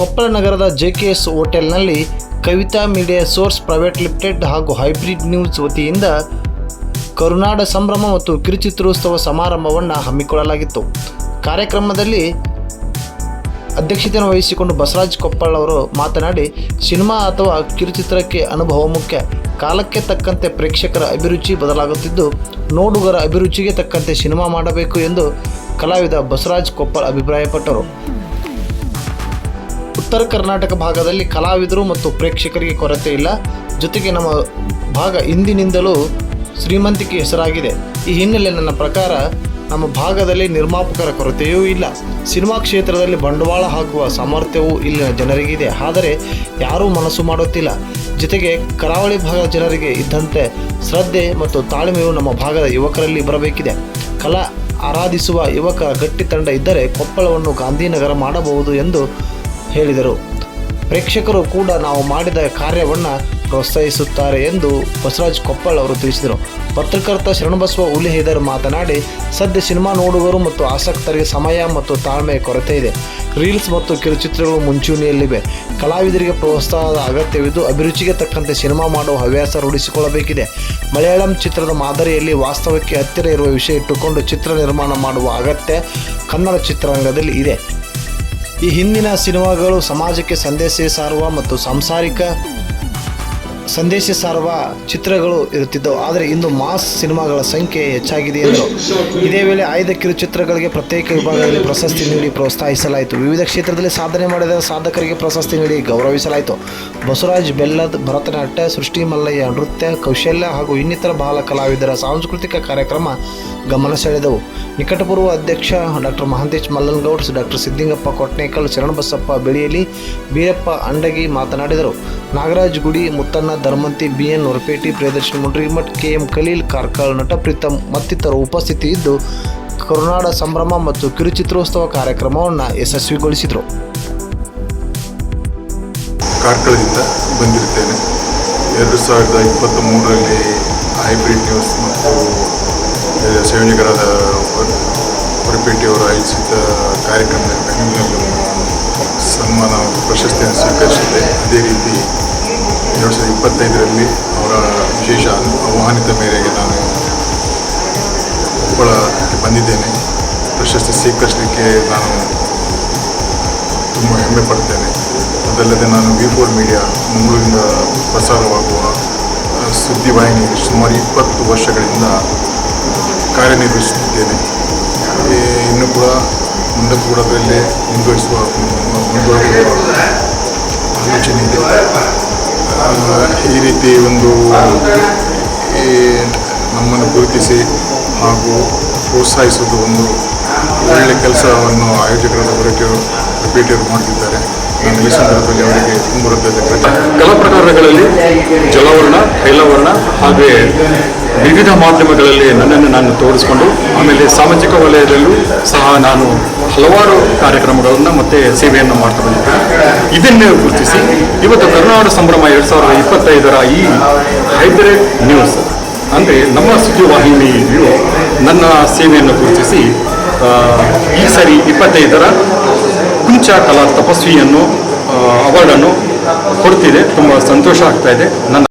ಕೊಪ್ಪಳ ನಗರದ J K S ಹೋಟೆಲ್ನಲ್ಲಿ Kavitha media source private limited ಹಾಗೂ ಹೈಬ್ರಿಡ್ ನ್ಯೂಸ್ ವತಿಯಿಂದ ಕರುನಾಡ ಸಂಭ್ರಮ ಮತ್ತು ಕಿರುಚಿತ್ರೋತ್ಸವ ಸಮಾರಂಭವನ್ನು ಹಮ್ಮಿಕೊಳ್ಳಲಾಗಿತ್ತು. ಕಾರ್ಯಕ್ರಮದಲ್ಲಿ ಅಧ್ಯಕ್ಷತೆ ವಹಿಸಿಕೊಂಡು ಬಸವರಾಜ್ ಕೊಪ್ಪಳ್ ಅವರು ಮಾತನಾಡಿ, ಸಿನಿಮಾ ಅಥವಾ ಕಿರುಚಿತ್ರಕ್ಕೆ ಅನುಭವ ಮುಖ್ಯ. ಕಾಲಕ್ಕೆ ತಕ್ಕಂತೆ ಪ್ರೇಕ್ಷಕರ ಅಭಿರುಚಿ ಬದಲಾಗುತ್ತಿದ್ದು, ನೋಡುಗರ ಅಭಿರುಚಿಗೆ ತಕ್ಕಂತೆ ಸಿನಿಮಾ ಮಾಡಬೇಕು ಎಂದು ಕಲಾವಿದ ಬಸವರಾಜ್ ಕೊಪ್ಪಳ್ ಅಭಿಪ್ರಾಯಪಟ್ಟರು. ಉತ್ತರ ಕರ್ನಾಟಕ ಭಾಗದಲ್ಲಿ ಕಲಾವಿದರು ಮತ್ತು ಪ್ರೇಕ್ಷಕರಿಗೆ ಕೊರತೆ ಇಲ್ಲ. ಜೊತೆಗೆ ನಮ್ಮ ಭಾಗ ಇಂದಿನಿಂದಲೂ ಶ್ರೀಮಂತಿಕೆ ಹೆಸರಾಗಿದೆ. ಈ ಹಿನ್ನೆಲೆ ನನ್ನ ಪ್ರಕಾರ ನಮ್ಮ ಭಾಗದಲ್ಲಿ ನಿರ್ಮಾಪಕರ ಕೊರತೆಯೂ ಇಲ್ಲ. ಸಿನಿಮಾ ಕ್ಷೇತ್ರದಲ್ಲಿ ಬಂಡವಾಳ ಹಾಕುವ ಸಾಮರ್ಥ್ಯವೂ ಇಲ್ಲಿನ ಜನರಿಗಿದೆ. ಆದರೆ ಯಾರೂ ಮನಸ್ಸು ಮಾಡುತ್ತಿಲ್ಲ. ಜೊತೆಗೆ ಕರಾವಳಿ ಭಾಗದ ಜನರಿಗೆ ಇದ್ದಂತೆ ಶ್ರದ್ಧೆ ಮತ್ತು ತಾಳ್ಮೆಯು ನಮ್ಮ ಭಾಗದ ಯುವಕರಲ್ಲಿ ಬರಬೇಕಿದೆ. ಕಲಾ ಆರಾಧಿಸುವ ಯುವಕ ಗಟ್ಟಿ ತಂಡ ಇದ್ದರೆ ಕೊಪ್ಪಳವನ್ನು ಗಾಂಧಿನಗರ ಮಾಡಬಹುದು ಎಂದು ಹೇಳಿದರು. ಪ್ರೇಕ್ಷಕರು ಕೂಡ ನಾವು ಮಾಡಿದ ಕಾರ್ಯವನ್ನು ಪ್ರೋತ್ಸಾಹಿಸುತ್ತಾರೆ ಎಂದು ಬಸವರಾಜ್ ಕೊಪ್ಪಳ್ ಅವರು ತಿಳಿಸಿದರು. ಪತ್ರಕರ್ತ ಶರಣಬಸವ ಉಲಿಹೇದರ್ ಮಾತನಾಡಿ, ಸದ್ಯ ಸಿನಿಮಾ ನೋಡುಗರು ಮತ್ತು ಆಸಕ್ತರಿಗೆ ಸಮಯ ಮತ್ತು ತಾಳ್ಮೆ ಕೊರತೆ ಇದೆ. ರೀಲ್ಸ್ ಮತ್ತು ಕಿರುಚಿತ್ರಗಳು ಮುಂಚೂಣಿಯಲ್ಲಿವೆ. ಕಲಾವಿದರಿಗೆ ಪ್ರೋತ್ಸಾಹದ ಅಗತ್ಯವಿದ್ದು, ಅಭಿರುಚಿಗೆ ತಕ್ಕಂತೆ ಸಿನಿಮಾ ಮಾಡುವ ಹವ್ಯಾಸ ರೂಢಿಸಿಕೊಳ್ಳಬೇಕಿದೆ. ಮಲಯಾಳಂ ಚಿತ್ರದ ಮಾದರಿಯಲ್ಲಿ ವಾಸ್ತವಕ್ಕೆ ಹತ್ತಿರ ಇರುವ ವಿಷಯ ಇಟ್ಟುಕೊಂಡು ಚಿತ್ರ ನಿರ್ಮಾಣ ಮಾಡುವ ಅಗತ್ಯ ಕನ್ನಡ ಚಿತ್ರರಂಗದಲ್ಲಿ ಇದೆ. ಈ ಹಿಂದಿನ ಸಿನಿಮಾಗಳು ಸಮಾಜಕ್ಕೆ ಸಂದೇಶ ಸಾರುವ ಮತ್ತು ಸಾಂಸಾರಿಕ ಸಂದೇಶ ಸಾರುವ ಚಿತ್ರಗಳು ಇರುತ್ತಿದ್ದವು. ಆದರೆ ಇಂದು ಮಾಸ್ ಸಿನಿಮಾಗಳ ಸಂಖ್ಯೆ ಹೆಚ್ಚಾಗಿದೆ ಎಂದರು ಇದೇ ವೇಳೆ ಆಯ್ದ ಕಿರುಚಿತ್ರಗಳಿಗೆ ಪ್ರತ್ಯೇಕ ವಿಭಾಗದಲ್ಲಿ ಪ್ರಶಸ್ತಿ ನೀಡಿ ಪ್ರೋತ್ಸಾಹಿಸಲಾಯಿತು. ವಿವಿಧ ಕ್ಷೇತ್ರದಲ್ಲಿ ಸಾಧನೆ ಮಾಡಿದ ಸಾಧಕರಿಗೆ ಪ್ರಶಸ್ತಿ ನೀಡಿ ಗೌರವಿಸಲಾಯಿತು. ಬಸವರಾಜ್ ಬೆಲ್ಲದ್, ಭರತನಾಟ್ಯ, ಸೃಷ್ಟಿ ಮಲ್ಲಯ್ಯ ನೃತ್ಯ, ಕೌಶಲ್ಯ ಹಾಗೂ ಇನ್ನಿತರ ಬಾಲ ಕಲಾವಿದರ ಸಾಂಸ್ಕೃತಿಕ ಕಾರ್ಯಕ್ರಮ ಗಮನ ಸೆಳೆದವು. ನಿಕಟಪೂರ್ವ ಅಧ್ಯಕ್ಷ ಡಾಕ್ಟರ್ ಮಹಾಂತೇಶ್ ಮಲ್ಲನ್ಗೌಡ್ಸ್ ಡಾಕ್ಟರ್ ಸಿದ್ದಿಂಗಪ್ಪ ಕೊಟ್ನೇಕಲ್, ಶರಣಬಸಪ್ಪ ಬೆಳಿಯಲಿ ಬೀರಪ್ಪ ಅಂಡಗಿ ಮಾತನಾಡಿದರು. Nagaraj Gudi Muttanna Dharmanti B N Horapeti Priyadarshan Mundrimath K M Khaleel ನಟ ಪ್ರೀತಮ್ ಮತ್ತಿತರ ಉಪಸ್ಥಿತಿ ಇದ್ದು ಕರುನಾಡ ಸಂಭ್ರಮ ಮತ್ತು ಕಿರುಚಿತ್ರೋತ್ಸವ ಕಾರ್ಯಕ್ರಮವನ್ನು ಯಶಸ್ವಿಗೊಳಿಸಿದರು. ಕಾರ್ಕಳದಿಂದ ಬಂದಿರ್ತೇನೆ. ಎರಡು ಸಾವಿರದ ಇಪ್ಪತ್ತ ಮೂರರಲ್ಲಿ ಹೈಬ್ರಿಡ್ ನ್ಯೂಸ್ ಮತ್ತು ಸೇವನೆಗರಾದ ಹೊರಪೇಟೆಯವರು ಆಯೋಜಿಸಿದ ಕಾರ್ಯಕ್ರಮದಲ್ಲಿ ಬೆಂಗಳೂರಿನಲ್ಲಿ ಸನ್ಮಾನ ಪ್ರಶಸ್ತಿಯನ್ನು ಸ್ವೀಕರಿಸಿದೆ ಅದೇ ರೀತಿ ಎರಡು ಸಾವಿರದ ಇಪ್ಪತ್ತೈದರಲ್ಲಿ ಅವರ ವಿಶೇಷ ಆಹ್ವಾನಿತ ಮೇರೆಗೆ ನಾನು ಕೊಪ್ಪಳಕ್ಕೆ ಬಂದಿದ್ದೇನೆ. ಪ್ರಶಸ್ತಿ ಸ್ವೀಕರಿಸಲಿಕ್ಕೆ ನಾನು ತುಂಬ ಹೆಮ್ಮೆ ಪಡ್ತೇನೆ. ಅದಲ್ಲದೆ ನಾನು ವಿ ಫೋರ್ ಮೀಡಿಯಾ ಮಂಗಳೂರಿನಿಂದ ಪ್ರಸಾರವಾಗುವ ಸುದ್ದಿವಾಹಿನಿ ಸುಮಾರು ಇಪ್ಪತ್ತು ವರ್ಷಗಳಿಂದ ಕಾರ್ಯನಿರ್ವಹಿಸುತ್ತಿದ್ದೇನೆ. ಇನ್ನು ಕೂಡ ಮುಂದೆ ಕೂಡ ಅದರಲ್ಲೇ ಮುಂದುವರಿಸುವ ಮುಂದುವರಿಯುವ ಆಲೋಚನೆ ಇದೆ. ಈ ರೀತಿ ಒಂದು ನಮ್ಮನ್ನು ಗುರುತಿಸಿ ಹಾಗೂ ಪ್ರೋತ್ಸಾಹಿಸೋದು ಒಂದು ಒಳ್ಳೆಯ ಕೆಲಸವನ್ನು ಆಯೋಜಕರಾದ ಹೊರಟಿಯವರು ಭೇಟಿಯವರು ಮಾಡ್ತಿದ್ದಾರೆ. ನಾನು ಈ ಸಂದರ್ಭದಲ್ಲಿ ಅವರಿಗೆ ತುಂಬ ಕಲಾ ಪ್ರಕಾರಗಳಲ್ಲಿ ಜಲವರ್ಣ, ತೈಲವರ್ಣ ಹಾಗೆ ವಿವಿಧ ಮಾಧ್ಯಮಗಳಲ್ಲಿ ನನ್ನನ್ನು ನಾನು ತೋರಿಸಿಕೊಂಡು, ಆಮೇಲೆ ಸಾಮಾಜಿಕ ವಲಯದಲ್ಲೂ ಸಹ ನಾನು ಹಲವಾರು ಕಾರ್ಯಕ್ರಮಗಳನ್ನು ಮತ್ತು ಸೇವೆಯನ್ನು ಮಾಡ್ತಾ ಬಂದಿದ್ದೇನೆ. ಇದನ್ನೇ ಗುರುತಿಸಿ. ಇವತ್ತು ಕರ್ನಾಟಕ ಸಂಭ್ರಮ ಎರಡು ಸಾವಿರದ ಇಪ್ಪತ್ತೈದರ ಈ ಹೈಬ್ರಿಡ್ ನ್ಯೂಸ್. ಅಂದರೆ ನಮ್ಮ ಸುದ್ದಿವಾಹಿನಿಯು ನನ್ನ ಸೇವೆಯನ್ನು ಗುರುತಿಸಿ ಈ ಸರಿ ಇಪ್ಪತ್ತೈದರ ಕುಂಚ ಕಲಾ ತಪಸ್ವಿಯನ್ನು ಅವಾರ್ಡನ್ನು ಕೊಡ್ತಿದೆ. ತುಂಬ ಸಂತೋಷ ಆಗ್ತಾ ಇದೆ. ನನ್ನ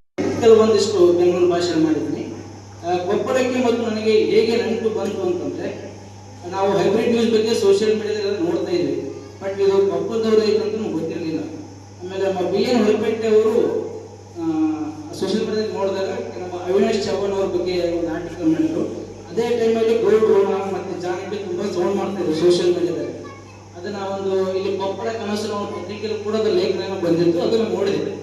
ಕೆಲವೊಂದಿಷ್ಟು ಬೆಂಗಳೂರು ಭಾಷೆ ಮಾಡಿದ್ದೀನಿ. ಕೊಪ್ಪಳಕ್ಕೆ ಮತ್ತು ನನಗೆ ಹೇಗೆ ನೆನಪು ಬಂತು ಅಂತಂದ್ರೆ, ನಾವು ಹೈಬ್ರಿಡ್ ನ್ಯೂಸ್ ಬಗ್ಗೆ ಸೋಷಿಯಲ್ ಮೀಡಿಯಾದಲ್ಲಿ ನೋಡ್ತಾ ಇದ್ವಿ. ಬಟ್ ಇದು ಕೊಪ್ಪಳದವ್ರು ಐತೆ ಅಂತ ನಮ್ಗೆ ಗೊತ್ತಿರಲಿಲ್ಲ ಆಮೇಲೆ ನಮ್ಮ ಬಿ ಎನ್ ಹೊರಪೇಟೆ ಅವರು ಸೋಷಿಯಲ್ ಮೀಡಿಯಾದಲ್ಲಿ ನೋಡಿದಾಗ ನಮ್ಮ ಅವಿನಾಶ್ ಚವ್ಹಾಣ್ ಅವ್ರ ಬಗ್ಗೆ ಒಂದು ಆರ್ಟಿಕಲ್ ಮಾಡಿದ್ರು ಅದೇ ಟೈಮಲ್ಲಿ ಗೋಲ್ಡ್ ರೋಣ ಮತ್ತೆ ಜಾನಕಿ ತುಂಬ ಸೌಂಡ್ ಮಾಡ್ತಾ ಇದ್ರು ಸೋಷಿಯಲ್ ಮೀಡಿಯಾದಲ್ಲಿ ಅದನ್ನ ಒಂದು ಇಲ್ಲಿ ಕೊಪ್ಪಳ ಕನಸು ಪತ್ರಿಕೆಯಲ್ಲಿ ಕೂಡ ಲೇಖನ ಬಂದಿತ್ತು, ಅದನ್ನು ನೋಡಿದ್ವಿ.